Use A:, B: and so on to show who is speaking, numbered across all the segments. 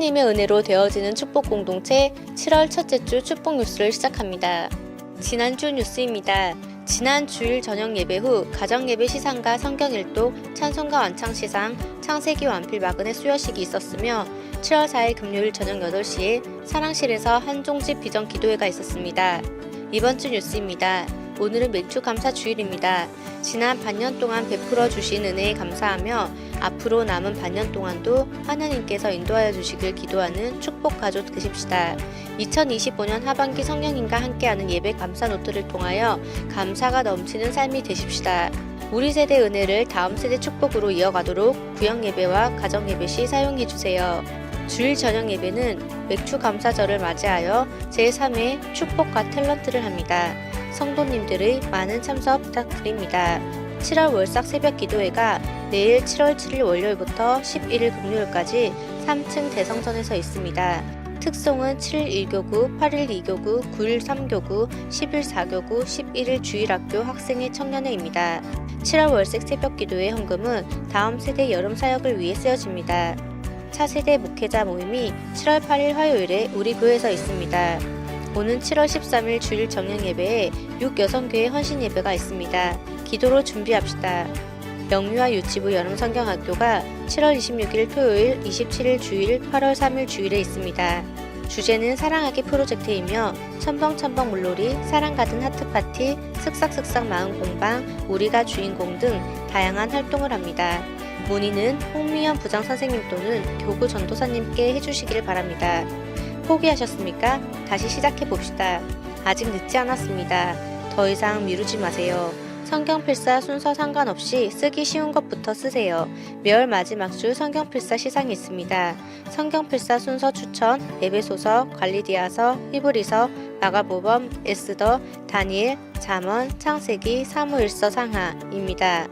A: 하나님의 은혜로 되어지는 축복 공동체 7월 첫째 주 축복 뉴스를 시작합니다. 지난주 뉴스입니다. 지난 주일 저녁 예배 후 가정 예배 시상과 성경 일독, 찬송가 완창 시상, 창세기 완필 마근의 수여식이 있었으며 7월 4일 금요일 저녁 8시에 사랑실에서 한종집 비전 기도회가 있었습니다. 이번 주 뉴스입니다. 오늘은 매주 감사 주일입니다. 지난 반년 동안 베풀어 주신 은혜에 감사하며 앞으로 남은 반년 동안도 하나님께서 인도하여 주시길 기도하는 축복 가족 되십시다. 2025년 하반기 성령님과 함께하는 예배 감사 노트를 통하여 감사가 넘치는 삶이 되십시다. 우리 세대 은혜를 다음 세대 축복으로 이어가도록 구역 예배와 가정 예배 시 사용해 주세요. 주일 저녁 예배는 맥주 감사절을 맞이하여 제3회 축복과 탤런트를 합니다. 성도님들의 많은 참석 부탁드립니다. 7월 월삭 새벽 기도회가 내일 7월 7일 월요일부터 11일 금요일까지 3층 대성전에서 있습니다. 특송은 7일 1교구, 8일 2교구, 9일 3교구, 10일 4교구, 11일 주일학교 학생회 청년회입니다. 7월 월색 새벽 기도회 헌금은 다음 세대 여름 사역을 위해 쓰여집니다. 차세대 목회자 모임이 7월 8일 화요일에 우리 교회에서 있습니다. 오는 7월 13일 주일 정령 예배에 6여성교회 헌신 예배가 있습니다. 기도로 준비합시다. 영유아 유치부 여름 성경학교가 7월 26일 토요일, 27일 주일, 8월 3일 주일에 있습니다. 주제는 사랑하기 프로젝트이며 첨벙첨벙 물놀이, 사랑 가든 하트 파티, 슥싹슥싹 마음 공방, 우리가 주인공 등 다양한 활동을 합니다. 문의는 홍미연 부장 선생님 또는 교구 전도사님께 해주시기를 바랍니다. 포기하셨습니까? 다시 시작해 봅시다. 아직 늦지 않았습니다. 더 이상 미루지 마세요. 성경필사 순서 상관없이 쓰기 쉬운 것부터 쓰세요. 매월 마지막 주 성경필사 시상이 있습니다. 성경필사 순서 추천, 예배소서, 관리디아서, 히브리서, 마가보범, 에스더, 다니엘, 잠언, 창세기, 사무일서 상하입니다.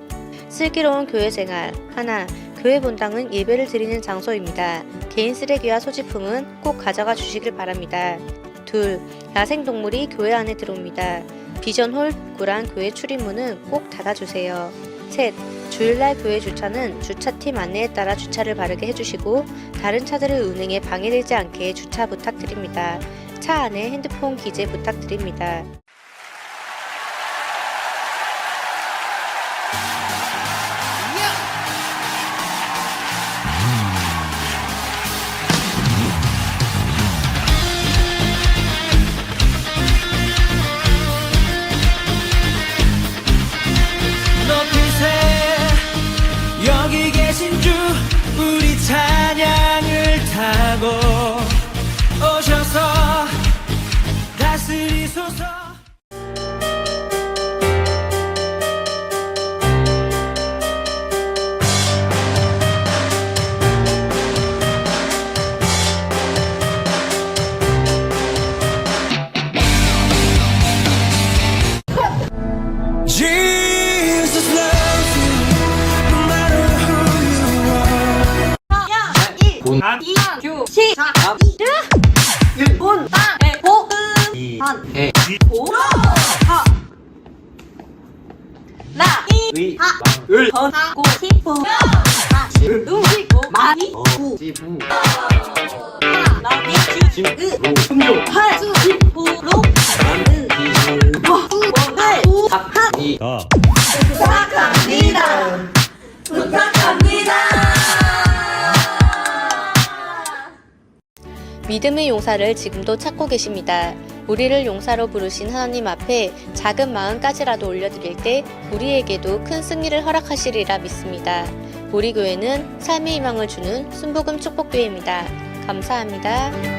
A: 슬기로운 교회 생활 하나 교회 본당은 예배를 드리는 장소입니다. 개인 쓰레기와 소지품은 꼭 가져가 주시길 바랍니다. 둘 야생 동물이 교회 안에 들어옵니다. 비전홀 구란 교회 출입문은 꼭 닫아주세요. 셋 주일날 교회 주차는 주차팀 안내에 따라 주차를 바르게 해주시고 다른 차들의 운행에 방해되지 않게 주차 부탁드립니다. 차 안에 핸드폰 기재 부탁드립니다.
B: 다스리소서 Jesus loves you no matter who you are
C: 본, 이, 규, 시, 자, 일, 본, 땅,
D: 이,
C: 반,
D: 해,
C: 오, 하, 나, 이,
D: 의,
C: 하,
D: 망,
C: 을, 건, 하, 고, 시, 부, 하,
D: 을,
C: 우, 시, 고, 마, 이,
D: 어,
C: 구,
D: 지, 부,
C: 하나, 나, 이, 주,
D: 진,
C: 으,
D: 로,
C: 금요, 팔, 수, 이, 부, 로, 은,
D: 이,
C: 우, 원, 팔, 우, 하, 하,
D: 이,
C: 부탁합니다. 부탁합니다.
A: 믿음의 용사를 지금도 찾고 계십니다. 우리를 용사로 부르신 하나님 앞에 작은 마음까지라도 올려드릴 때 우리에게도 큰 승리를 허락하시리라 믿습니다. 우리 교회는 삶의 희망을 주는 순복음 축복교회입니다. 감사합니다.